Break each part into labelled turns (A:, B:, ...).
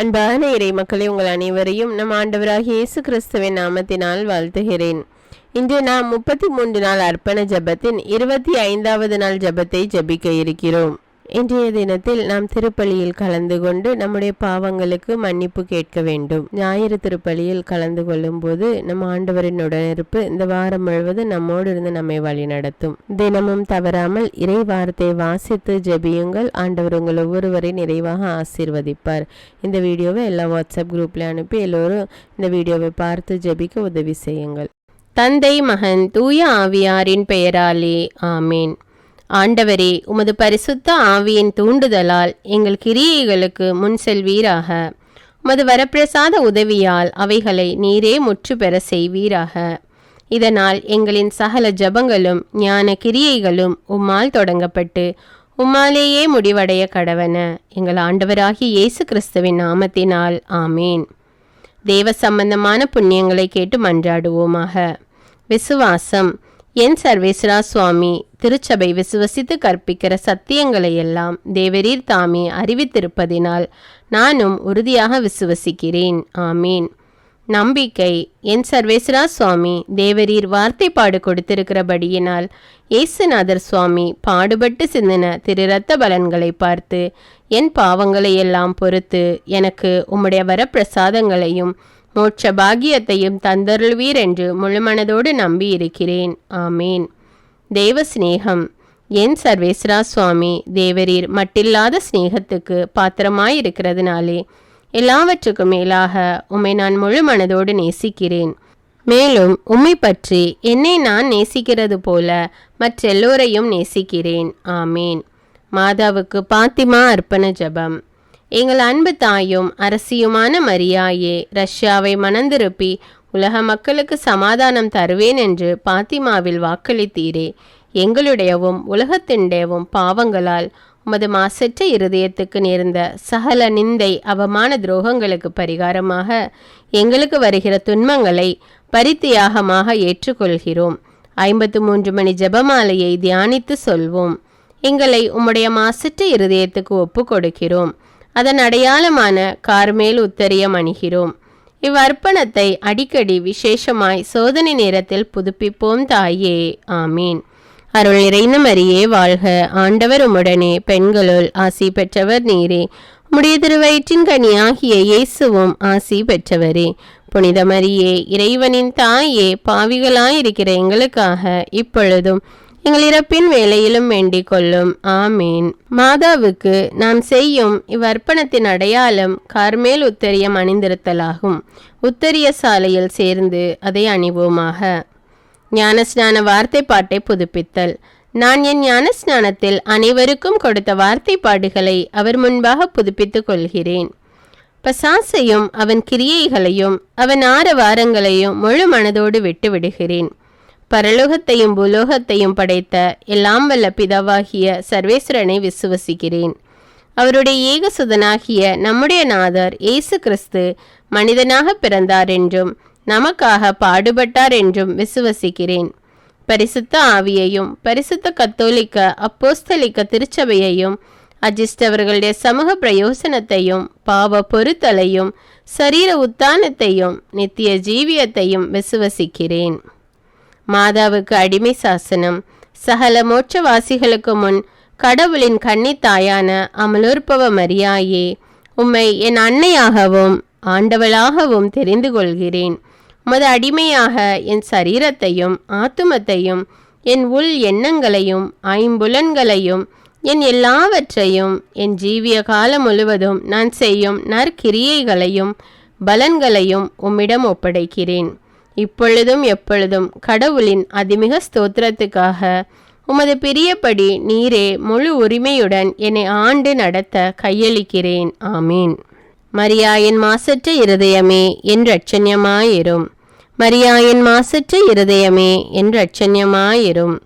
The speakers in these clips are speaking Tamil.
A: அன்பான இறை மக்களை உங்கள் அனைவரையும் நம் ஆண்டவராகிய இயேசு கிறிஸ்துவின் நாமத்தினால் வாழ்த்துகிறேன். இன்று நாம் முப்பத்தி மூன்று நாள் அர்ப்பண ஜபத்தின் இருபத்தி ஐந்தாவது நாள் ஜெபத்தை ஜபிக்க இருக்கிறோம். இன்றைய தினத்தில் நாம் திருப்பலியில் கலந்து கொண்டு நம்முடைய பாவங்களுக்கு மன்னிப்பு கேட்க வேண்டும். ஞாயிறு திருப்பலியில் கலந்து கொள்ளும் போது நம் ஆண்டவரின் உடனிருப்பு இந்த வாரம் முழுவதும் நம்மோடு இருந்து நம்மை வழி நடத்தும். தினமும் தவறாமல் இறை வார்த்தையை வாசித்து ஜெபியுங்கள். ஆண்டவர் உங்கள் ஒவ்வொருவரை நிறைவாக ஆசீர்வதிப்பார். இந்த வீடியோவை எல்லா வாட்ஸ்அப் குரூப்ல அனுப்பி எல்லோரும் இந்த வீடியோவை பார்த்து ஜெபிக்க உதவி செய்யுங்கள். தந்தை மகன் தூய ஆவியாரின் பெயராலே. ஆமீன். ஆண்டவரே உமது பரிசுத்த ஆவியின் தூண்டுதலால் எங்கள் கிரியைகளுக்கு முன் செல்வீராக. உமது வரப்பிரசாத உதவியால் அவைகளை நீரே முற்று பெற செய்வீராக. இதனால் எங்களின் சகல ஜபங்களும் ஞான கிரியைகளும் உம்மால் தொடங்கப்பட்டு உம்மாலேயே முடிவடைய கடவன. எங்கள் ஆண்டவராகிய இயேசு கிறிஸ்துவின் நாமத்தினால் ஆமேன். தேவ சம்பந்தமான புண்ணியங்களை கேட்டு மன்றாடுவோமாக. விசுவாசம். என் சர்வேஸ்வரா சுவாமி திருச்சபை விசுவசித்து கற்பிக்கிற சத்தியங்களை எல்லாம் தேவரீர் தாமே அறிவித்திருப்பதினால் நானும் உறுதியாக விசுவசிக்கிறேன். ஆமீன். நம்பிக்கை. என் சர்வேஸ்வரா சுவாமி தேவரீர் வார்த்தைப்பாடு கொடுத்திருக்கிறபடியினால் இயேசுநாதர் சுவாமி பாடுபட்டு சிந்தின திரு ரத்த பலன்களை பார்த்து என் பாவங்களை எல்லாம் பொறுத்து எனக்கு உம்முடைய வரப்பிரசாதங்களையும் மோட்ச பாகியத்தையும் தந்தருள்வீர் என்று முழுமனதோடு நம்பி இருக்கிறேன் ஆமேன். தேவ சிநேகம் என் சர்வேஸ்வரா சுவாமி தேவரீர் மட்டில்லாத சிநேகத்துக்கு பாத்திரமாயிருக்கிறதுனாலே எல்லாவற்றுக்கும் மேலாக உம்மை நான் முழு மனதோடு நேசிக்கிறேன். மேலும் உம்மை பற்றி என்னை நான் நேசிக்கிறது போல மற்றெல்லோரையும் நேசிக்கிறேன். ஆமேன். மாதாவுக்கு பாத்திமா அர்ப்பண ஜபம். எங்கள் அன்பு தாயும் அரசியுமான மரியாயே ரஷ்யாவை மணந்திருப்பி உலக மக்களுக்கு சமாதானம் தருவேன் என்று பாத்திமாவில் வாக்களித்தீரே. எங்களுடையவும் உலகத்தின்டையவும் பாவங்களால் உமது மாசற்ற இருதயத்துக்கு நேர்ந்த சகல நிந்தை அவமான துரோகங்களுக்கு பரிகாரமாக எங்களுக்கு வருகிற துன்பங்களை பரித்தியாகமாக ஏற்றுக்கொள்கிறோம். ஐம்பத்து மூன்று மணி ஜெபமாலையை தியானித்து சொல்வோம். எங்களை உம்முடைய மாசற்ற இருதயத்துக்கு ஒப்பு கொடுக்கிறோம் அதன் அடையாளமான கார்மேல் உத்தரியம் அணிகிறோம். இவ்வர்ப்பணத்தை அடிக்கடி விசேஷமாய் சோதனை நேரத்தில் புதுப்பிப்போம் தாயே. ஆமீன். அருள் நிறைந்த மரியே வாழ்க. ஆண்டவர் உடனே பெண்களுள் ஆசி பெற்றவர் நீரே. உம்முடைய திருவயிற்றின் கனியாகிய இயேசுவும் ஆசி பெற்றவரே. புனித மரியே இறைவனின் தாயே பாவிகளாயிருக்கிற எங்களுக்காக இப்பொழுதும் எங்கள் இறப்பின் வேலையிலும் வேண்டிக் கொள்ளும். ஆமீன். மாதாவுக்கு நாம் செய்யும் இவ்வர்ப்பணத்தின் அடையாளம் கார்மேல் உத்தரியம் அணிந்திருத்தலாகும் உத்தரிய சாலையில் சேர்ந்து அதை அணிவோமாக. ஞானஸ்நான வார்த்தை பாட்டை புதுப்பித்தல். நான் என் ஞானஸ்நானத்தில் அனைவருக்கும் கொடுத்த வார்த்தை பாடுகளை அவர் முன்பாக புதுப்பித்துக் கொள்கிறேன். பசாசையும் அவன் கிரியைகளையும் அவன் ஆரவாரங்களையும் முழு மனதோடு விட்டு விடுகிறேன். பரலோகத்தையும் பூலோகத்தையும் படைத்த எல்லாம் வல்ல பிதாவாகிய சர்வேஸ்வரனை விசுவசிக்கிறேன். அவருடைய ஏகசுதனாகிய நம்முடைய நாதர் இயேசு கிறிஸ்து மனிதனாக பிறந்தார் என்றும் நமக்காக பாடுபட்டார் என்றும் விசுவசிக்கிறேன். பரிசுத்த ஆவியையும் பரிசுத்த கத்தோலிக்க அப்போஸ்தலிக்க திருச்சபையையும் அஜிஸ்டவர்களுடைய சமூக பிரயோசனத்தையும் பாவ பொறுத்தலையும் சரீர உத்தானத்தையும் நித்திய ஜீவியத்தையும் விசுவசிக்கிறேன். மாதாவுக்கு அடிமை சாசனம். சகல மோட்சவாசிகளுக்கு முன் கடவுளின் கன்னித்தாயான அமலோற்பவ மரியாயே. உம்மை என் அன்னையாகவும் ஆண்டவளாகவும் தெரிந்து கொள்கிறேன். உமது அடிமையாக என் சரீரத்தையும் ஆத்துமத்தையும் என் உள் எண்ணங்களையும் ஐம்புலன்களையும் என் எல்லாவற்றையும் என் ஜீவிய காலம் முழுவதும் நான் செய்யும் நற்கிரியைகளையும் பலன்களையும் உம்மிடம் ஒப்படைக்கிறேன். இப்பொழுதும் எப்பொழுதும் கடவுளின் அதிமிக ஸ்தோத்திரத்துக்காக உமது பிரியப்படி நீரே முழு உரிமையுடன் என்னை ஆண்டு நடத்த கையளிக்கிறேன். ஆமீன். மரியாயின் மாசற்ற இருதயமே என் ரட்சண்யமாயிரும். மரியாயின் மாசற்ற இருதயமே என் ரட்சண்யமாயிரும்.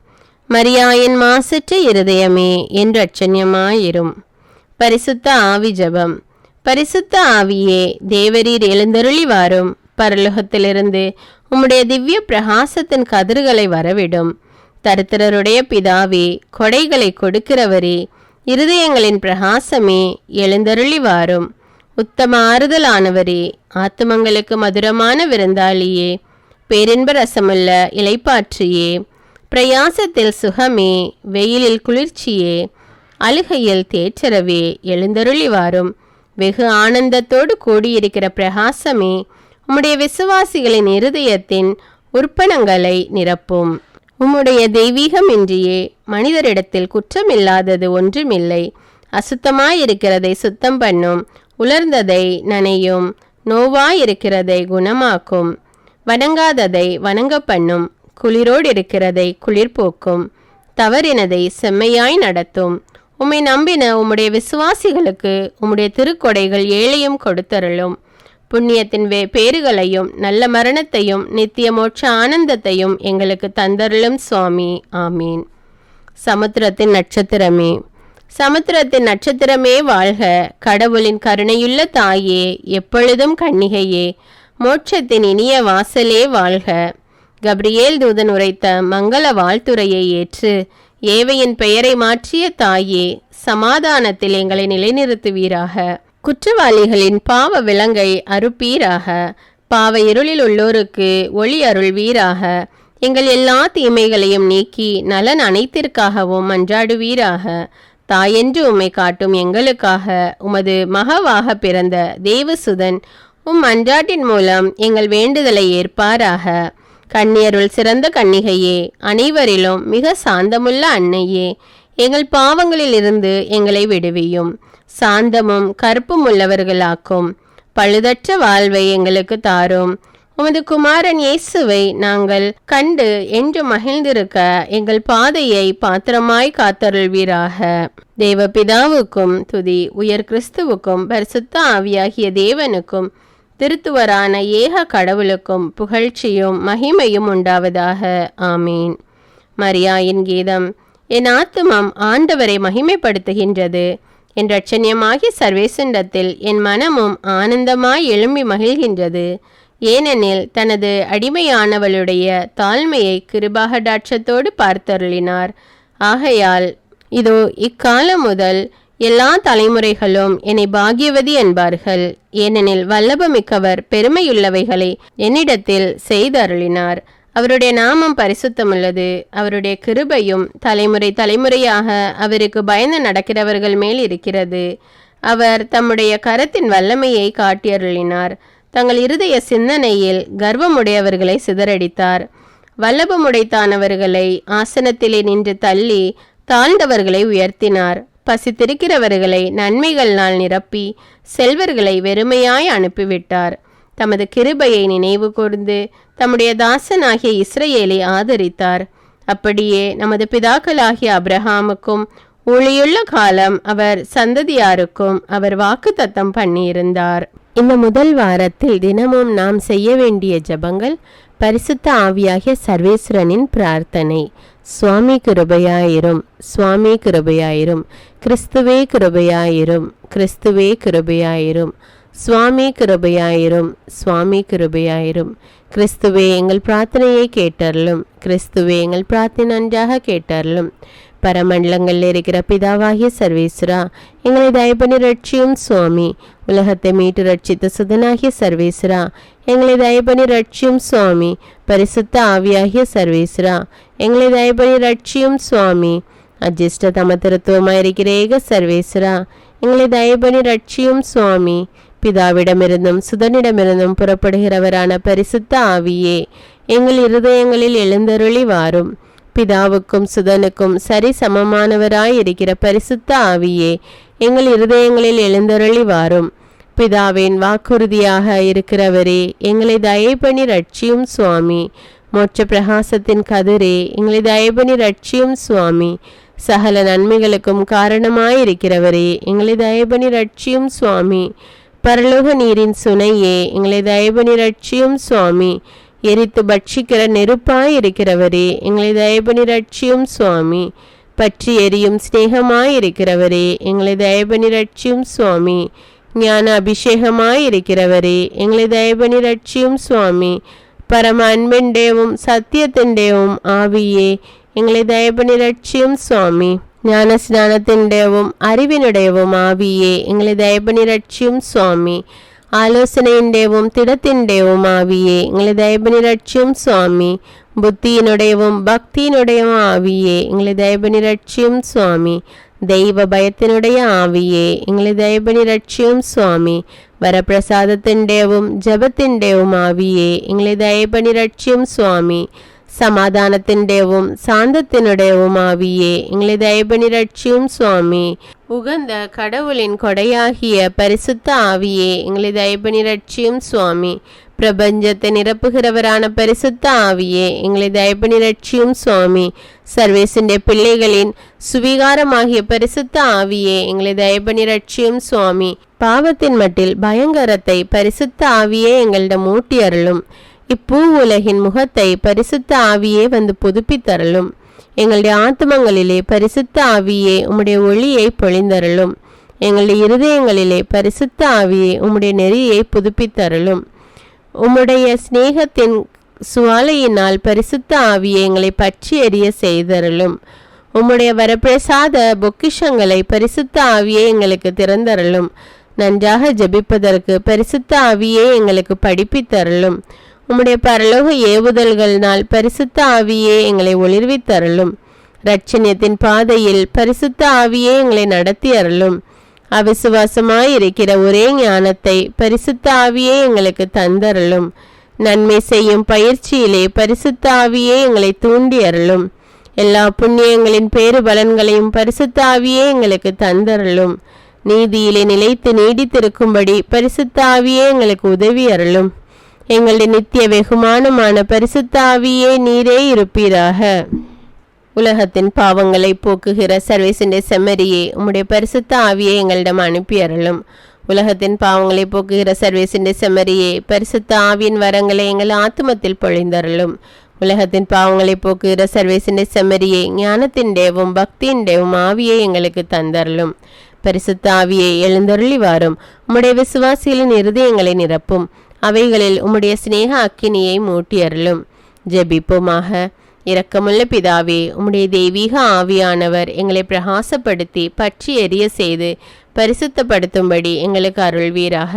A: மரியாயின் மாசற்ற இருதயமே என் ரட்சண்யமாயிரும். பரிசுத்த ஆவி ஜபம். பரிசுத்த ஆவியே தேவரீர் எழுந்தருளி வாரும் பரலோகத்திலிருந்து உம்முடைய திவ்ய பிரகாசத்தின் கதிர்களை வரவிடும். தருத்திரருடைய பிதாவே கொடைகளை கொடுக்கிறவரே இருதயங்களின் பிரகாசமே எழுந்தருளி வாரும். உத்தம ஆறுதலானவரே ஆத்துமங்களுக்கு மதுரமான விருந்தாளியே பேரின்ப ரசமுள்ள இலைப்பாற்றியே பிரயாசத்தில் சுகமே வெயிலில் குளிர்ச்சியே அழுகையில் தேற்றரவே எழுந்தருளி வாரும். வெகு ஆனந்தத்தோடு கூடியிருக்கிற பிரகாசமே உம்முடைய விசுவாசிகளின் இருதயத்தின் உற்பணங்களை நிரப்பும். உம்முடைய தெய்வீகமின்றியே மனிதரிடத்தில் குற்றமில்லாதது ஒன்றுமில்லை. அசுத்தமாயிருக்கிறதை சுத்தம் பண்ணும். உலர்ந்ததை நனையும். நோவாயிருக்கிறதை குணமாக்கும். வணங்காததை வணங்க பண்ணும். குளிரோடு இருக்கிறதை குளிர்போக்கும். தவறினதை செம்மையாய் நடத்தும். உம்மை நம்பின உம்முடைய விசுவாசிகளுக்கு உம்முடைய திருக்கொடைகள் ஏழையும் கொடுத்தருளும். புண்ணியத்தின் வே பேறுகளையும் நல்ல மரணத்தையும் நித்திய மோட்ச ஆனந்தத்தையும் எங்களுக்கு தந்தருளும் சுவாமி. ஆமீன். சமுத்திரத்தின் நட்சத்திரமே. சமுத்திரத்தின் நட்சத்திரமே வாழ்க. கடவுளின் கருணையுள்ள தாயே எப்பொழுதும் கண்ணிகையே. மோட்சத்தின் இனிய வாசலே வாழ்க. கப்ரியேல் தூதன் உரைத்த மங்கள வாழ்த்துரையை ஏற்று ஏவையின் பெயரை மாற்றிய தாயே சமாதானத்தில் எங்களை நிலைநிறுத்துவீராக. குற்றவாளிகளின் பாவ விலங்கை அறுப்பீராக. பாவ இருளில் உள்ளோருக்கு ஒளி அருள் வீராக. எங்கள் எல்லா தீமைகளையும் நீக்கி நலன் அனைத்திற்காகவும் மன்றாடுவீராக தாயென்று உம்மை காட்டும் எங்களுக்காக உமது மகவாக பிறந்த தேவசுதன் உம் அன்றாட்டின் மூலம் எங்கள் வேண்டுதலை ஏற்பாராக. கண்ணியருள் சிறந்த கன்னிகையே அனைவரிலும் மிக சாந்தமுள்ள அன்னையே எங்கள் பாவங்களிலிருந்து எங்களை விடுவியும். சாந்தமும் கற்பும் உள்ளவர்களாக்கும் பழுதற்ற வாழ்வை எங்களுக்கு தாரும். உமது குமாரன் இயேசுவை நாங்கள் கண்டு என்று மகிழ்ந்திருக்க எங்கள் பாதையை பாத்திரமாய் காத்தருள்வீராக. தேவ பிதாவுக்கும் துதி உயர் கிறிஸ்துவுக்கும் பரிசுத்த ஆவியாகிய தேவனுக்கும் திருத்துவரான ஏக கடவுளுக்கும் புகழ்ச்சியும் மகிமையும் உண்டாவதாக. ஆமீன். மரியாயின் கீதம் என் ஆத்துமம் ஆண்டவரை மகிமைப்படுத்துகின்றது. என் ரட்சணியமாகிய சர்வேசண்டத்தில் என் மனமும் ஆனந்தமாய் எழும்பி மகிழ்கின்றது. ஏனெனில் தனது அடிமையானவளுடைய தாழ்மையை கிருபாகடாட்சத்தோடு பார்த்தருளினார். ஆகையால் இதோ இக்காலம் முதல் எல்லா தலைமுறைகளும் என்னை பாகியவதி என்பார்கள். ஏனெனில் வல்லபமிக்கவர் பெருமையுள்ளவைகளை என்னிடத்தில் செய்தருளினார். அவருடைய நாமம் பரிசுத்தமுள்ளது. அவருடைய கிருபையும் தலைமுறை தலைமுறையாக அவருக்கு பயந்து நடக்கிறவர்கள் மேல் இருக்கிறது. அவர் தம்முடைய கரத்தின் வல்லமையை காட்டியருளினார். தங்கள் இருதய சிந்தனையில் கர்வமுடையவர்களை சிதறடித்தார். வல்லபமுடைத்தானவர்களை ஆசனத்திலே நின்று தள்ளி தாழ்ந்தவர்களை உயர்த்தினார். பசித்திருக்கிறவர்களை நன்மைகள்னால் நிரப்பி செல்வர்களை வெறுமையாய் அனுப்பிவிட்டார். தமது கிருபையை நினைவு கூர்ந்து தம்முடைய தாசனாகிய இஸ்ரேலை ஆதரித்தார். அப்படியே நமது பிதாக்களாகிய அப்ரஹாமுக்கும் ஒளியுள்ள காலம் அவர் சந்ததியாருக்கும் அவர் வாக்குத்தத்தம் பண்ணியிருந்தார். இந்த முதல் வாரத்தில் தினமும் நாம் செய்ய வேண்டிய ஜபங்கள் பரிசுத்த ஆவியாகிய சர்வேஸ்வரனின் பிரார்த்தனை. சுவாமி கிருபையாயிரும் சுவாமி கிருபையாயிரும் கிறிஸ்துவே கிருபையாயிரும் கிறிஸ்துவே கிருபையாயிரும். சுவாமி கிருபையாயிரும் சுவாமி கிருபையாயிரும். கிறிஸ்துவே எங்கள் பிரார்த்தனையை கேட்டருளும். கிறிஸ்துவே எங்கள் பிரார்த்தனை நன்றாக கேட்டருளும். பரமண்டலங்களில் இருக்கிற பிதாவாகிய சர்வேஸ்வரா எங்களை தயபனி ரட்சியும் சுவாமி. உலகத்தை மீட்டு ரட்சித்த சுதனாகிய சர்வேஸ்வரா எங்களை தயபனி ரட்சியும் சுவாமி. பரிசுத்த ஆவியாகிய சர்வேஸ்வரா எங்களை தயபனி ரட்சியும் சுவாமி. அஜிஷ்ட தமத்திருத்துவமாயிருக்கிற ஏக சர்வேஸ்வரா எங்களை தயபனி ரட்சியும் சுவாமி. பிதாவிடமிருந்தும் சுதனிடமிருந்தும் புறப்படுகிறவரான பரிசுத்த ஆவியே எங்கள் இருதயங்களில் எழுந்தருளி வாரும் பிதாவுக்கும் சுதனுக்கும் சரி சமமானவராய் இருக்கிற பரிசுத்த ஆவியே எங்கள் இருதயங்களில் எழுந்தருளி வாரும் பிதாவின் வாக்குறுதியாக இருக்கிறவரே எங்களை தயபணி ரட்சியும் சுவாமி. மோட்ச பிரகாசத்தின் கதிரே எங்களை தயபணி ரட்சியும் சுவாமி. சகல நன்மைகளுக்கும் காரணமாயிருக்கிறவரே எங்களை தயபணி ரட்சியும் சுவாமி. பரலோக நீரின் சுனையே எங்களை தயபணி ரட்சியும் சுவாமி. எரித்து பட்சிக்கிற நெருப்பாய் இருக்கிறவரே எங்களை தயபணி ரட்சியும் சுவாமி. பற்றி எரியும் சிநேகமாயிருக்கிறவரே எங்களை தயபணி ரட்சியும் சுவாமி. ஞான அபிஷேகமாய் இருக்கிறவரே எங்களை தயபணி ரட்சியும் சுவாமி. பரம அன்பின்டேவும் சத்தியத்தின்டேவும் ஆவியே எங்களை தயபணி ரட்சியும் ജ്ഞാനസ്നാനത്തിന്റെയും അറിവിനുടേവും ആവിയെ എങ്ങളെ ദയപനിരക്ഷ്യം സ്വാമി. ആലോചനയുടെയും തിടത്തിന്റെയും ആവിയെ എങ്ങളെ ദയപനിരക്ഷ്യം സ്വാമി. ബുദ്ധിയുടെയും ഭക്തിയുടെയും ആവിയെ എങ്ങളെ ദയപനിരക്ഷ്യം സ്വാമി. ദൈവഭയത്തിനുടയ ആവിയെ എങ്ങളെ ദയപനിരക്ഷ്യം സ്വാമി. വരപ്രസാദത്തിന്റെയും ജപത്തിന്റെയും ആവിയെ എങ്ങളെ ദയപനിരക്ഷ്യം സ്വാമി. சமாதானத்தின்டேவும் சாந்தத்தினுடையவும் ஆவியே எங்களை தயபணி ரட்சியும் சுவாமி உகந்த கடவுளின் கொடையாகிய பரிசுத்த ஆவியே எங்களை தயபணி ரட்சியும் சுவாமி பிரபஞ்சத்தை நிரப்புகிறவரான பரிசுத்த ஆவியே எங்களை தயபணி ரட்சியும் சுவாமி சர்வேசிന്റെ பிள்ளைகளின் சுவிகாரமாகிய பரிசுத்த ஆவியே எங்களை தயபணி ரட்சியும் சுவாமி பாவத்தின் மட்டில் பயங்கரத்தை பரிசுத்த ஆவியே எங்களிடம் ஊட்டி அருளும் இப்பூ உலகின் முகத்தை பரிசுத்த ஆவியே வந்து புதுப்பித்தரலும் எங்களுடைய ஆத்மங்களிலே பரிசுத்த ஆவியே உம்முடைய ஒளியை பொழிந்தரலும் எங்களுடைய இருதயங்களிலே பரிசுத்த ஆவியே உம்முடைய நெறியை புதுப்பித்தரலும் உம்முடைய சிநேகத்தின் சுவாலையினால் பரிசுத்த ஆவியை எங்களை பற்றி எறிய செய்தரலும் உம்முடைய வரப்பிரசாத பொக்கிஷங்களை பரிசுத்த ஆவியே எங்களுக்கு திறந்தரலும் நன்றாக ஜெபிப்பதற்கு பரிசுத்த ஆவியே எங்களுக்கு படிப்பித்தருளும். உம்முடைய பரலோக ஏவுதல்களினால் பரிசுத்த ஆவியே எங்களை ஒளிர்வித்தருளும். ரட்சணியத்தின் பாதையில் பரிசுத்த ஆவியே எங்களை நடத்தி அருளும் அவிசுவாசமாய் இருக்கிற ஒரே ஞானத்தை பரிசுத்த ஆவியே எங்களுக்கு தந்தருளும். நன்மை செய்யும் பயிற்சியிலே பரிசுத்த ஆவியே எங்களை தூண்டி அருளும் எல்லா புண்ணியங்களின் பேறு பலன்களையும் பரிசுத்த ஆவியே எங்களுக்கு தந்தருளும். நீதியிலே நிலைத்து நீடித்திருக்கும்படி பரிசுத்த ஆவியே எங்களுக்கு உதவி அருளும் எங்களுடைய நித்திய வெகுமானமான பரிசுத்தாவியே நீரே இருப்பீராக. உலகத்தின் பாவங்களை போக்குகிற சர்வேசுண்டே செம்மரியே உம்முடைய பரிசுத்த ஆவியை எங்களிடம் அனுப்பி அருளும். உலகத்தின் பாவங்களை போக்குகிற சர்வேசுண்டே செம்மரியே பரிசுத்த ஆவியின் வரங்களை எங்கள் ஆத்மத்தில் பொழிந்தருளும். உலகத்தின் பாவங்களை போக்குகிற சர்வேசுண்டே செம்மரியே ஞானத்தின்டேவும் பக்தியின்டேவும் ஆவியை எங்களுக்கு தந்தருளும். பரிசுத்த ஆவியை எழுந்தருளி வாரும் உம்முடைய விசுவாசிகளின் இருதயங்களை நிரப்பும். அவைகளில் உம்முடைய சிநேக அக்கினியை மூட்டி அருளும் ஜெபிப்போமாக. இரக்கமுள்ள பிதாவே உம்முடைய தெய்வீக ஆவியானவர் எங்களை பிரகாசப்படுத்தி பற்றி எரிய செய்து பரிசுத்தப்படுத்தும்படி எங்களுக்கு அருள்வீராக.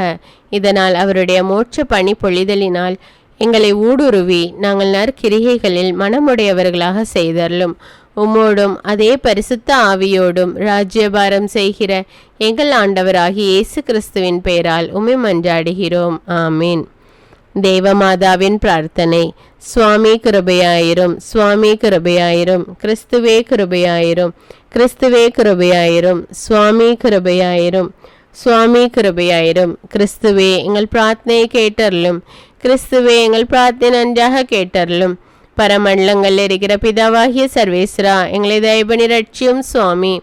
A: இதனால் அவருடைய மோட்ச பணி பொழிதலினால் எங்களை ஊடுருவி நாங்கள் நற்கிரிகைகளில் மனமுடையவர்களாக செய்தருளும். உம்மோடும் அதே பரிசுத்த ஆவியோடும் ராஜ்யபாரம் செய்கிற எங்கள் ஆண்டவராகி இயேசு கிறிஸ்துவின் பெயரால் உமை மன்றாடுகிறோம். ஆமீன். தேவமாதாவின் பிரார்த்தனை. சுவாமி கிருபையாயிரும் சுவாமி கிருபையாயிரும் கிறிஸ்துவே கிருபையாயிரும் கிறிஸ்துவே கிருபையாயிரும் சுவாமி கிருபையாயிரும் சுவாமி கிருபையாயிரும் கிறிஸ்துவே எங்கள் பிரார்த்தனையை கேட்டருளும் கிறிஸ்துவே எங்கள் பிரார்த்தனை நன்றாக கேட்டருளும் பரமண்டலங்களில் இருக்கிற பிதாவாகிய சர்வேஸ்வரா எங்களை தயபனி ரட்சியும் சுவாமி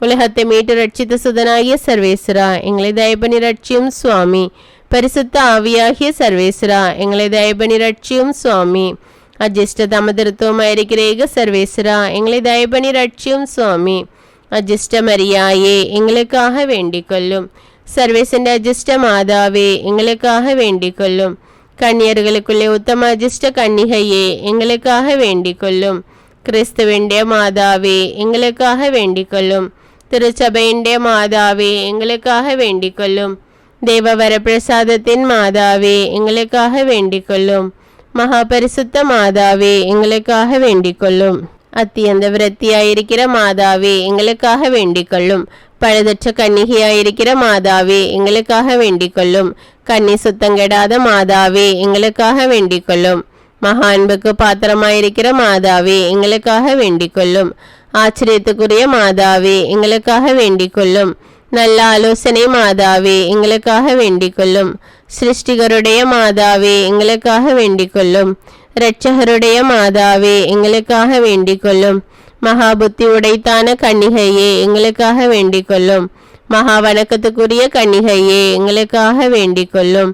A: உலகத்தை மீட்டு ரட்சித்த சுதனாகிய சர்வேஸ்வரா எங்களை தயபனி ரட்சியும் சுவாமி பரிசுத்த ஆவியாகிய சர்வேஸ்வரா எங்களை தயபனி ரட்சியும் சுவாமி அஜிஷ்ட தமதிருத்துவமாயிருக்கிற ஏக சர்வேஸ்வரா எங்களை தயபனி ரட்சியும் சுவாமி அஜிஷ்ட மரியாயே எங்களுக்காக வேண்டிக் கொள்ளும் சர்வேசന്റെ அஜிஷ்ட மாதாவே எங்களுக்காக வேண்டிக் கொள்ளும் கன்னியர்களுக்குள்ளே உத்தம அதிர்ஷ்ட கன்னிகையே எங்களுக்காக வேண்டிக் கொள்ளும் கிறிஸ்துவெண்டே மாதாவே எங்களுக்காக வேண்டிக் கொள்ளும் திருச்சபையின்டே மாதாவே எங்களுக்காக வேண்டிக் கொள்ளும் தேவவர பிரசாதத்தின் மாதாவே எங்களுக்காக வேண்டிக் மகாபரிசுத்த மாதாவே எங்களுக்காக வேண்டிக் அத்தியந்த விரத்தியாயிருக்கிற மாதாவே எங்களுக்காக வேண்டிக் கொள்ளும் பழுதற்ற கன்னிகையாயிருக்கிற மாதாவே எங்களுக்காக வேண்டிக் கொள்ளும் கன்னி சுத்தங்கெடாத மாதாவே எங்களுக்காக வேண்டிக் கொள்ளும் மகா அன்புக்கு பாத்திரமாயிருக்கிற மாதாவே எங்களுக்காக வேண்டிக் கொள்ளும் ஆச்சரியத்துக்குரிய மாதாவே எங்களுக்காக வேண்டிக் கொள்ளும் நல்ல ஆலோசனை மாதாவே எங்களுக்காக வேண்டிக் கொள்ளும் சிருஷ்டிகருடைய மாதாவே எங்களுக்காக வேண்டிக் கொள்ளும் இரட்சகருடைய மாதாவே எங்களுக்காக வேண்டிக் கொள்ளும் மகாபுத்தி உடைத்தான கன்னிகையே எங்களுக்காக வேண்டிக் கொள்ளும் மகா வணக்கத்துக்குரிய கன்னிகையே எங்களுக்காக வேண்டிக் கொள்ளும்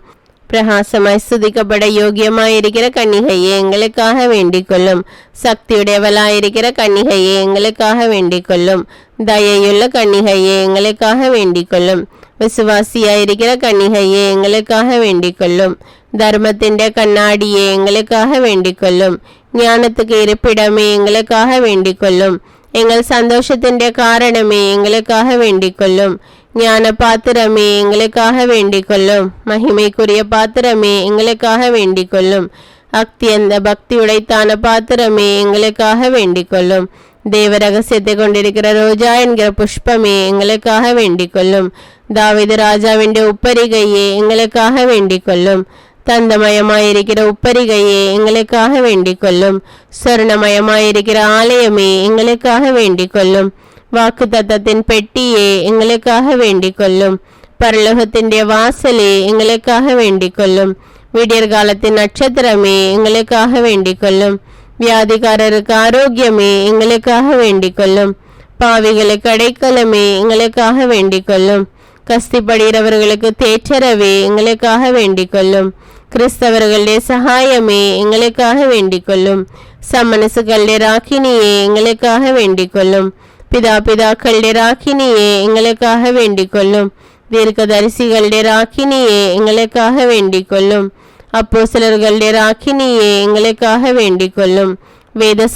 A: பிரகாசமாய் சுதிக்கப்பட யோகியமாயிருக்கிற கன்னிகையே எங்களுக்காக வேண்டிக் கொள்ளும் சக்தியுடையவளாயிருக்கிற கன்னிகையே எங்களுக்காக வேண்டிக் கொள்ளும் தயையுள்ள கன்னிகையே எங்களுக்காக வேண்டிக் கொள்ளும் விசுவாசியாயிருக்கிற கன்னிகையே எங்களுக்காக வேண்டிக் கொள்ளும் ധർമ്മത്തിന്റെ കണ്ണാടിയെ എങ്ങൾക്കാക വേണ്ടിക്കൊല്ലും ஞானத்துக்கு இருப்பிடமே எங்களுக்காக வேண்டிக்கொள்ளும். எங்கள் சந்தோஷத்தின் காரணமே எங்களுக்காக வேண்டிக்கொள்ளும். ஞான பாத்திரமே எங்களுக்காக வேண்டிக்கொள்ளும். மகிமைக்குரிய பாத்திரமே எங்களுக்காக வேண்டிக்கொள்ளும். அக்தியந்த பக்தி உடைத்தான பாத்திரமே எங்களுக்காக வேண்டிக்கொள்ளும். தேவ ரகசியத்தை கொண்டிருக்கிற ரோஜா என்கிற புஷ்பமே எங்களுக்காக வேண்டிக்கொள்ளும். தாவித ராஜாவிൻ്റെ உப்பரிகையே எங்களுக்காக வேண்டிக்கொள்ளும். தந்தமயமாயிருக்கிற உப்பரிகையே எங்களுக்காக வேண்டிக் கொள்ளும் சொர்ணமயமாயிருக்கிற ஆலயமே எங்களுக்காக வேண்டிக் கொள்ளும் வாக்கு தத்தத்தின் பெட்டியே எங்களுக்காக வேண்டிக் கொள்ளும் பரலோகத்திൻ്റെ வாசலே எங்களுக்காக வேண்டிக் கொள்ளும் விடியற்காலத்தின் நட்சத்திரமே எங்களுக்காக வேண்டிக் கொள்ளும் வியாதிக்காரருக்கு ஆரோக்கியமே எங்களுக்காக வேண்டிக் கொள்ளும் பாவிகளுக்கு அடைக்கலமே எங்களுக்காக வேண்டிக் கொள்ளும் கஸ்திப்படுகிறவர்களுக்கு தேற்றரவே எங்களுக்காக வேண்டிக் கொள்ளும் கிறிஸ்தவர்களுடைய சகாயமே எங்களுக்காக வேண்டிக் கொள்ளும் சமனசுகளுடைய ராக்கினியே எங்களுக்காக வேண்டிக் கொள்ளும் பிதா பிதாக்களுடைய ராக்கினியே எங்களுக்காக வேண்டிக் கொள்ளும் தீர்க்கதரிசிகளுடைய ராக்கினியே எங்களுக்காக வேண்டிக் கொள்ளும் அப்போ சிலர்களுடைய ராக்கினியே எங்களுக்காக வேண்டிக் கொள்ளும் வேத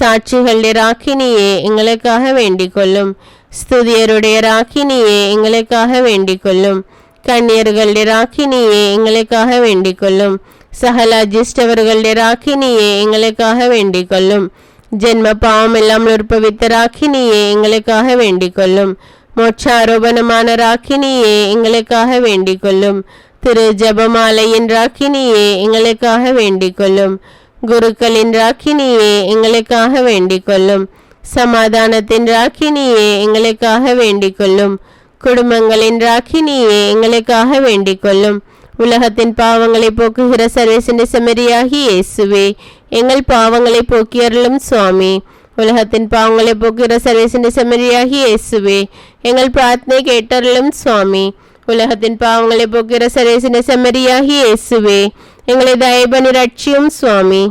A: சாட்சிகளுடைய ராக்கினியே எங்களுக்காக வேண்டிக் கொள்ளும் ஸ்துதியருடைய ராக்கினியே ராக்கினியே எங்களுக்காக வேண்டிக் கொள்ளும் சகல அஜிஷ்டவர்களுடைய ராக்கினியே எங்களுக்காக வேண்டிக் கொள்ளும் ஜென்ம பாவம் இல்லாமல் உற்பவித்த ராக்கினியே எங்களுக்காக வேண்டிக் கொள்ளும் மோட்சாரோபணமான ராக்கினியே எங்களுக்காக வேண்டிக் கொள்ளும் திரு ஜபமாலையின் ராக்கினியே எங்களுக்காக வேண்டிக் கொள்ளும் குருக்களின் ராக்கினியே எங்களுக்காக வேண்டிக் கொள்ளும் சமாதானத்தின் ராக்கினியே எங்களுக்காக வேண்டிக் கொள்ளும் குடும்பங்களின் ராக்கினியே எங்களுக்காக வேண்டிக் கொள்ளும் உலகத்தின் பாவங்களை போக்குகிற சர்வேசன செமரியாகி இயேசுவே எங்கள் பாவங்களை போக்கியருளும் சுவாமி. உலகத்தின் பாவங்களை போக்குகிற சர்வேசன செமரியாகி இயேசுவே எங்கள் பிரார்த்தனை கேட்டருளும் சுவாமி. உலகத்தின் பாவங்களை போக்குகிற சர்வேசன செமரியாகி இயேசுவே எங்களை தயபனி ரட்சியும் சுவாமி.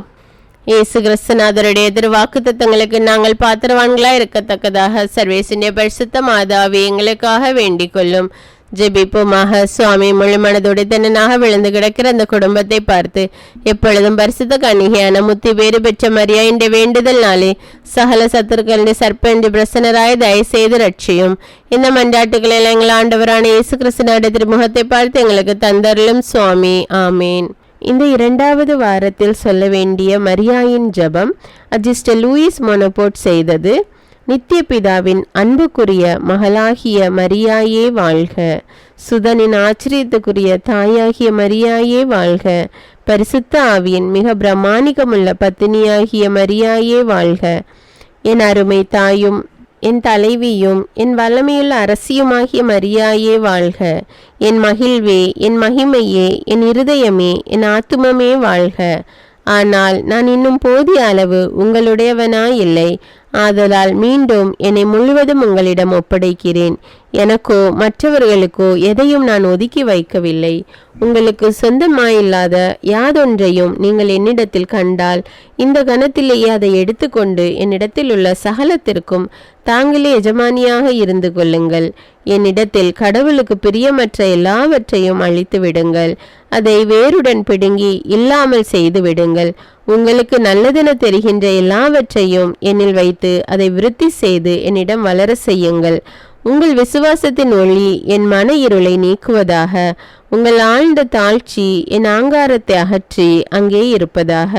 A: இயேசு கிறிஸ்துநாதருடைய திருவாக்கு தத்தங்களுக்கு நாங்கள் பாத்திரவான்களா இருக்கத்தக்கதாக சர்வேசினிய பரிசுத்த மாதாவி எங்களுக்காக வேண்டிக் கொள்ளும் ஜெபிப்புமாக. சுவாமி முழுமனதோடு தன்னனாக விழுந்து கிடக்கிற அந்த குடும்பத்தை பார்த்து எப்பொழுதும் பரிசுத்த கணிகையான முத்தி பேறு பெற்ற மரியா இந்த வேண்டுதல் நாளே சகல சத்துருக்களின் சர்ப்பண்டு பிரசனராய் தயவு செய்து ரட்சியும். இந்த மன்றாட்டுகளில் எங்கள் ஆண்டவரான இயேசு கிறிஸ்துநாடு திருமுகத்தை பார்த்து எங்களுக்கு தந்தருளும் சுவாமி. ஆமேன். இந்த இரண்டாவது வாரத்தில் சொல்ல வேண்டிய மரியாயின் ஜெபம் அஜிஸ்டர் லூயிஸ் மொனபோட் செய்தது. நித்திய பிதாவின் அன்புக்குரிய மகளாகிய மரியாயே வாழ்க. சுதனின் ஆச்சரியத்துக்குரிய தாயாகிய மரியாயே வாழ்க. பரிசுத்த ஆவியின் மிக பிரமாணிகமுள்ள பத்தினியாகிய மரியாயே வாழ்க. என் அருமை தாயும் என் தலைவியும் என் வல்லமையுள்ள அரசியுமாகிய மரியாயே வாழ்க. என் மகிழ்வே என் மகிமையே என் இருதயமே என் ஆத்துமமே வாழ்க. ஆனால் நான் இன்னும் போதிய அளவு உங்களுடையவனாயில்லை ஆதலால் மீண்டும் என்னை முழுவதும் உங்களிடம் ஒப்படைக்கிறேன். எனக்கோ மற்றவர்களுக்கோ எதையும் நான் ஒதுக்கி வைக்கவில்லை. உங்களுக்கு சொந்தமாயில்லாத யாதொன்றையும் நீங்கள் என்னிடத்தில் கண்டால் இந்த கணத்திலேயே அதை எடுத்துக்கொண்டு என்னிடத்தில் உள்ள சகலத்திற்கும் தாங்களே எஜமானியாக இருந்து கொள்ளுங்கள். என்னிடத்தில் கடவுளுக்கு பிரியமற்ற எல்லாவற்றையும் அழித்து விடுங்கள். அதை வேருடன் பிடுங்கி இல்லாமல் செய்து விடுங்கள். உங்களுக்கு நல்லதென தெரிகின்ற எல்லாவற்றையும் என்னில் வைத்து அதை விருத்தி செய்து என்னிடம் வளர செய்யுங்கள். உங்கள் விசுவாசத்தின் ஒளி என் மன இருளை நீக்குவதாக. உங்கள் ஆழ்ந்த தாழ்ச்சி என் ஆங்காரத்தை அகற்றி அங்கே இருப்பதாக.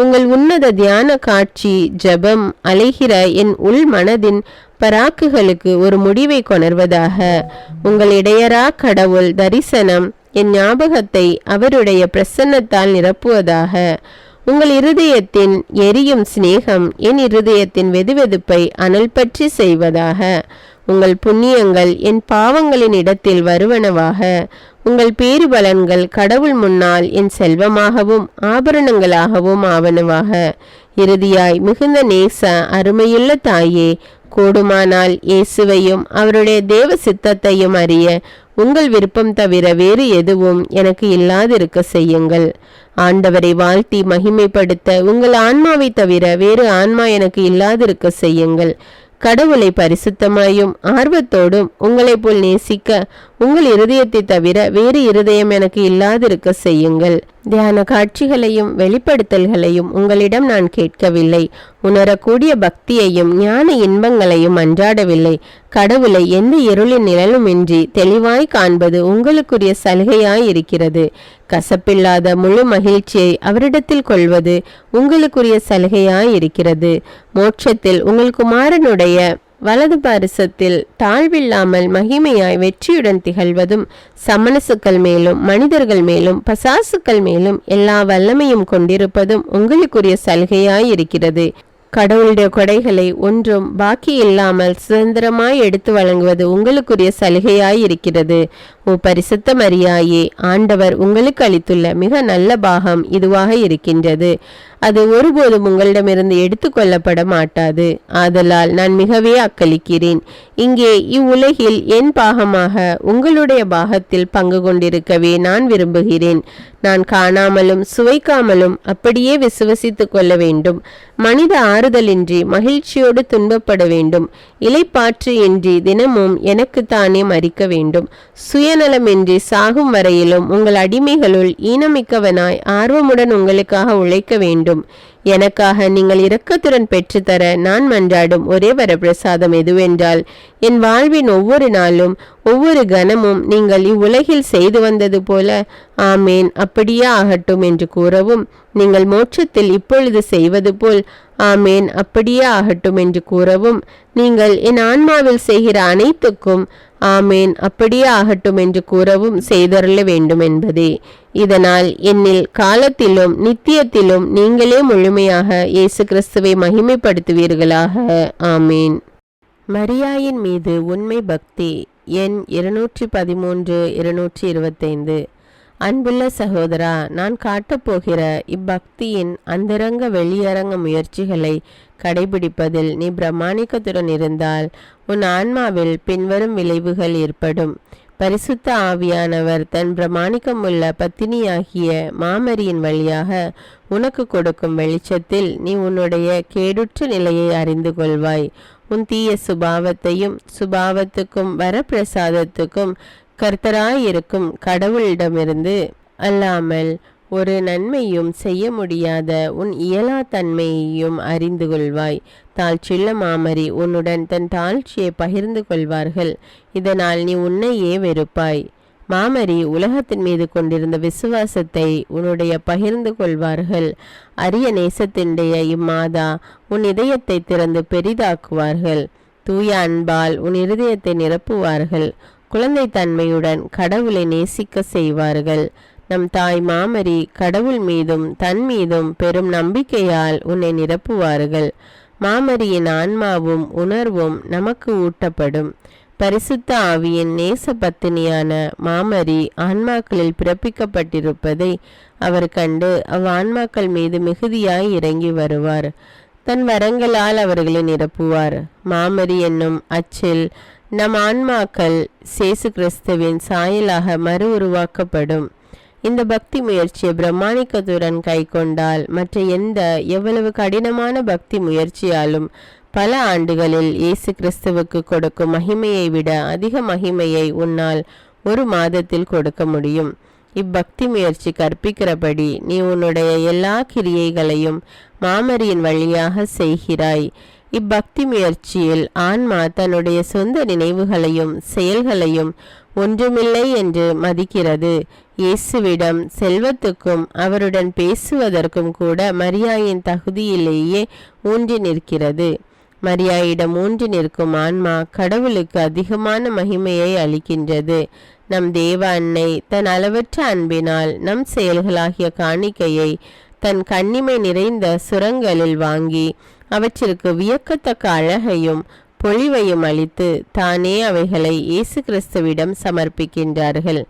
A: உங்கள் உன்னத தியான காட்சி ஜபம் அலைகிற என் உள் மனதின் பராக்குகளுக்கு ஒரு முடிவை கொணர்வதாக. உங்கள் இடையரா கடவுள் தரிசனம் என் ஞாபகத்தை அவருடைய பிரசன்னத்தால் நிரப்புவதாக. உங்கள் இருதயத்தின் எரியும் சிநேகம் என் இருதயத்தின் வெதுவெதுப்பை அனல் பற்றி செய்வதாக. உங்கள் புண்ணியங்கள் என் பாவங்களின் இடத்தில் வருவனவாக. உங்கள் பேருபலன்கள் கடவுள் முன்னால் என் செல்வமாகவும் ஆபரணங்களாகவும் ஆவனவாக. இறுதியாய் மிகுந்த நேச அருமையுள்ள தாயே கூடுமானால் இயேசுவையும் அவருடைய தேவ சித்தத்தையும் அறிய உங்கள் விருப்பம் தவிர வேறு எதுவும் எனக்கு இல்லாதிருக்க செய்யுங்கள். ஆண்டவரை வாழ்த்தி மகிமைப்படுத்த உங்கள் ஆன்மாவை தவிர வேறு ஆன்மா எனக்கு இல்லாதிருக்க செய்யுங்கள். கடவுளை பரிசுத்தமாயும் ஆர்வத்தோடும் உங்களைப் போல் நேசிக்க உங்கள் இருதயத்தை தவிர வேறு இருதயம் எனக்கு இல்லாதிருக்க செய்யுங்கள். தியான காட்சிகளையும் வெளிப்படுத்தல்களையும் உங்களிடம் நான் கேட்கவில்லை. உணரக்கூடிய பக்தியையும் ஞான இன்பங்களையும் அன்றாடவில்லை. கடவுளை எந்த இருளின் நிழலுமின்றி தெளிவாய் காண்பது உங்களுக்குரிய சலுகையாய் இருக்கிறது கசப்பில்லாத முழு மகிழ்ச்சியை அவரிடத்தில் கொள்வது உங்களுக்குரிய சலுகையாய் இருக்கிறது மோட்சத்தில் உங்கள் குமாரனுடைய வலது பாரிசத்தில் தாழ்வில்லாமல் மகிமையாய் வெற்றியுடன் திகழ்வதும் சமணசுக்கள் மேலும் மனிதர்கள் மேலும் பசாசுக்கள் மேலும் எல்லா வல்லமையும் கொண்டிருப்பதும் உங்களுக்குரிய சலுகையாய் இருக்கிறது கடவுளுடைய கொடைகளை ஒன்றும் பாக்கி இல்லாமல் சுதந்திரமாய் எடுத்து வழங்குவது உங்களுக்குரிய சலுகையாய் இருக்கிறது ஓ பரிசுத்த மரியாயே ஆண்டவர் உங்களுக்கு அளித்துள்ள மிக நல்ல பாகம் இதுவாக இருக்கின்றது. அது ஒருபோதும் உங்களிடமிருந்து எடுத்துக்கொள்ளப்பட மாட்டாது. ஆதலால் நான் மிகவே அக்களிக்கிறேன். இங்கே இவ்வுலகில் என் பாகமாக உங்களுடைய பாகத்தில் பங்கு கொண்டிருக்கவே நான் விரும்புகிறேன். நான் காணாமலும் சுவைக்காமலும் அப்படியே விசுவசித்துக் கொள்ள வேண்டும். மனித ஆறுதலின்றி மகிழ்ச்சியோடு துன்பப்பட வேண்டும். இலைப்பாற்று இன்றி தினமும் எனக்கு தானே மறிக்க வேண்டும். சுய சுயநலமின்றி சாகும் வரையிலும் உங்கள் அடிமைகளுள் ஈனமிக்கவனாய் ஆர்வமுடன் உங்களுக்காக உழைக்க வேண்டும். எனக்காக நீங்கள் இரக்கத்துடன் பெற்றுத்தர நான் மன்றாடும் ஒரே வரப்பிரசாதம் எதுவென்றால் என் வாழ்வின் ஒவ்வொரு நாளும் ஒவ்வொரு கணமும் நீங்கள் இவ்வுலகில் செய்து வந்தது போல ஆமேன் அப்படியே ஆகட்டும் என்று கூறவும் நீங்கள் மோட்சத்தில் இப்பொழுது செய்வது போல் ஆமேன் அப்படியே ஆகட்டும் என்று கூறவும் நீங்கள் என் ஆன்மாவில் செய்கிற அனைத்துக்கும் ஆமேன் அப்படியே ஆகட்டும் என்று கூறவும் செய்தருள வேண்டும் என்பதே. இதனால் என்னில் காலத்திலும் நித்தியத்திலும் நீங்களே முழுமையாக இயேசு கிறிஸ்துவை மகிமைப்படுத்துவீர்களாக. ஆமீன். மரியாயின் மீது உண்மை பக்தி. எண் இருநூற்றி பதிமூன்று இருநூற்றி இருபத்தைந்து அன்புள்ள சகோதரா நான் காட்டப்போகிற இப்பக்தியின் அந்தரங்க வெளியரங்க முயற்சிகளை கடைபிடிப்பதில் நீ பிரமாணிக்கத்துடன் இருந்தால் உன் ஆன்மாவில் பின்வரும் விளைவுகள் ஏற்படும். பரிசுத்த ஆவியானவர் தன் பிரமாணிக்கமுள்ள பத்தினியாகிய மாமரியின் வழியாக உனக்கு கொடுக்கும் வெளிச்சத்தில் நீ உன்னுடைய கேடுற்ற நிலையை அறிந்து கொள்வாய். உன் தீய சுபாவத்தையும் சுபாவத்துக்கும் வரப்பிரசாதத்துக்கும் கர்த்தராயிருக்கும் கடவுளிடமிருந்து அல்லாமல் ஒரு நன்மையும் செய்ய முடியாத உன் இயலா தன்மையையும் அறிந்து கொள்வாய். தாழ்ச்சியுள்ள மாமரி உன்னுடன் தன் தாழ்ச்சியை பகிர்ந்து கொள்வார்கள். இதனால் நீ உன்னையே வெறுப்பாய். மாமரி உலகத்தின் மீது கொண்டிருந்த விசுவாசத்தை உன்னுடைய பகிர்ந்து கொள்வார்கள். அரிய நேசத்தினுடைய இம்மாதா உன் இதயத்தை திறந்து பெரிதாக்குவார்கள். தூய அன்பால் உன் இருதயத்தை நிரப்புவார்கள். குழந்தை தன்மையுடன் கடவுளை நேசிக்க செய்வார்கள். நம் தாய் மாமரி கடவுள் மீதும் தன் மீதும் பெரும் நம்பிக்கையால் உன்னை நிரப்புவார்கள். மாமரியின் ஆன்மாவும் உணர்வும் நமக்கு ஊட்டப்படும். பரிசுத்த ஆவியின் நேச பத்தினியான மாமரி ஆன்மாக்களில் பிறப்பிக்கப்பட்டிருப்பதை அவர் கண்டு அவ் ஆன்மாக்கள் மீது மிகுதியாய் இறங்கி வருவார். தன் வரங்களால் அவர்களை நிரப்புவார். மாமரி என்னும் அச்சில் நம் ஆன்மாக்கள் சேசு கிறிஸ்துவின் சாயலாக மறு உருவாக்கப்படும் இந்த பக்தி முயற்சியை பிரம்மாணிக்கத்துடன் கைக்கொண்டால் மற்ற எந்த எவ்வளவு கடினமான பக்தி முயற்சியாலும் பல ஆண்டுகளில் இயேசு கிறிஸ்துவுக்கு கொடுக்கும் மகிமையை விட அதிக மகிமையை உன்னால் ஒரு மாதத்தில் கொடுக்க முடியும். இப்பக்தி முயற்சி கற்பிக்கிறபடி நீ உன்னுடைய எல்லா கிரியைகளையும் மாமரியின் வழியாக செய்கிறாய். இப்பக்தி முயற்சியில் ஆன்மா தன்னுடைய சொந்த நினைவுகளையும் செயல்களையும் ஒன்றுமில்லை என்று மதிக்கிறது. இயேசுவிடம் செல்வத்துக்கும் அவருடன் பேசுவதற்கும் கூட மரியாயின் தகுதியிலேயே ஊன்றி நிற்கிறது. மரியாயிடம் ஊன்றி நிற்கும் ஆன்மா கடவுளுக்கு அதிகமான மகிமையை அளிக்கின்றது. நம் தேவ அன்னை தன் அளவற்ற அன்பினால் நம் செயல்களாகிய காணிக்கையை தன் கண்ணிமை நிறைந்த சுரங்களில் வாங்கி அவற்றிற்கு வியக்கத்தக்க அழகையும் பொழிவையும் அளித்து தானே அவைகளை இயேசு கிறிஸ்துவிடம் சமர்ப்பிக்கின்றார்கள்.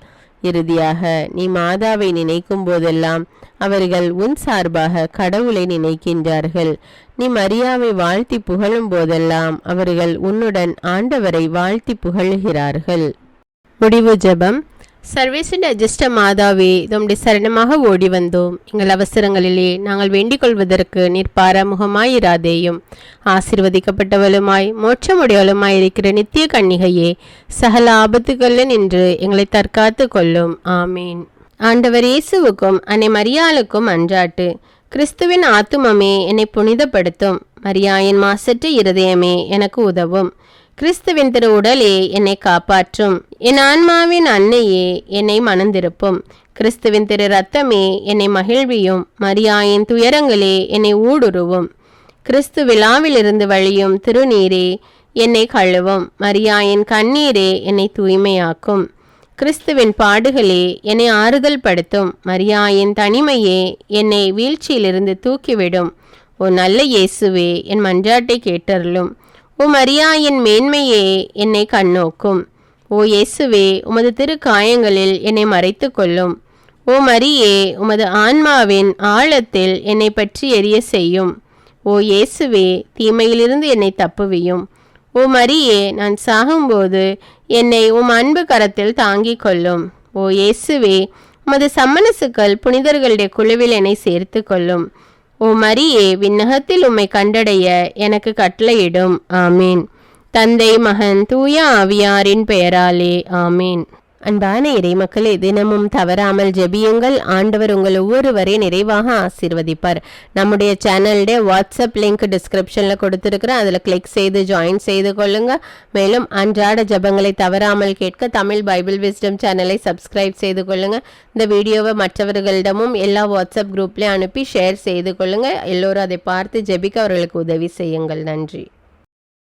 A: இறுதியாக நீ மாதாவை நினைக்கும் போதெல்லாம் அவர்கள் உன் சார்பாக கடவுளை நினைக்கின்றார்கள். நீ மரியாவை வாழ்த்தி புகழும் போதெல்லாம் அவர்கள் உன்னுடன் ஆண்டவரை வாழ்த்தி புகழுகிறார்கள். முடிவு ஜெபம். சர்வேசின் அஜிஷ்ட மாதாவே தம்முடைய சரணமாக ஓடி வந்தோம் எங்கள் அவசரங்களிலே நாங்கள் வேண்டிக் கொள்வதற்கு நீர் பாரமுகமாயிராதேயும் ஆசிர்வதிக்கப்பட்டவளுமாய் மோட்சமுடையவளுமாய் இருக்கிற நித்திய கன்னிகையே சகல ஆபத்துகளில் நின்று எங்களை தற்காத்து கொள்ளும். ஆமீன். ஆண்டவர் இயேசுவுக்கும் அன்னை மரியாளுக்கும் அன்றாட்டு. கிறிஸ்துவின் ஆத்துமமே என்னை புனிதப்படுத்தும். மரியாயின் மாசற்ற இருதயமே எனக்கு உதவும். கிறிஸ்துவின் திரு உடலே என்னை காப்பாற்றும். என் ஆன்மாவின் அன்னையே என்னை மணந்திருப்பும். கிறிஸ்துவின் திரு ரத்தமே என்னை மகிழ்வியும். மரியாயின் துயரங்களே என்னை ஊடுருவும். கிறிஸ்து விழாவிலிருந்து வழியும் திருநீரே என்னை கழுவும். மரியாயின் கண்ணீரே என்னை தூய்மையாக்கும். கிறிஸ்துவின் பாடுகளே என்னை ஆறுதல் படுத்தும். மரியாயின் தனிமையே என்னை வீழ்ச்சியிலிருந்து தூக்கிவிடும். ஓ நல்ல இயேசுவே என் மன்றாட்டை கேட்டருளும். ஓ மரியாயின் மேன்மையே என்னை கண்ணோக்கும். ஓ இயேசுவே உமது திரு காயங்களில் என்னை மறைத்து கொள்ளும். ஓ மரியே உமது ஆன்மாவின் ஆழத்தில் என்னை பற்றி எரிய செய்யும். ஓ இயேசுவே தீமையிலிருந்து என்னை தப்புவியும். ஓ மரியே நான் சாகும்போது என்னை உம் அன்பு கரத்தில் தாங்கிக் கொள்ளும். ஓ இயேசுவே உமது சம்மனசுக்கள் புனிதர்களுடைய குழுவில் என்னை சேர்த்து கொள்ளும். ஓ மரியே விண்ணகத்தில் உம்மை கண்டடைய எனக்கு கட்டளையிடும். ஆமீன். தந்தை மகன் தூய ஆவியாரின் பெயராலே ஆமீன். அன்பான இறைமக்களே தினமும் தவறாமல் ஜெபியுங்கள். ஆண்டவர் உங்கள் ஒவ்வொருவரை நிறைவாக ஆசீர்வதிப்பார். நம்முடைய சேனலுடைய வாட்ஸ்அப் லிங்க் டிஸ்கிரிப்ஷனில் கொடுத்துருக்குறேன். அதில் கிளிக் செய்து ஜாயின் செய்து கொள்ளுங்க. மேலும் அன்றாட ஜெபங்களை தவறாமல் கேட்க தமிழ் பைபிள் விஸ்டம் சேனலை சப்ஸ்கிரைப் செய்து கொள்ளுங்க. இந்த வீடியோவை மற்றவர்களிடமும் எல்லா வாட்ஸ்அப் குரூப்லேயும் அனுப்பி ஷேர் செய்து கொள்ளுங்க. எல்லோரும் அதை பார்த்து ஜெபிக்க அவர்களுக்கு உதவி செய்யுங்கள். நன்றி.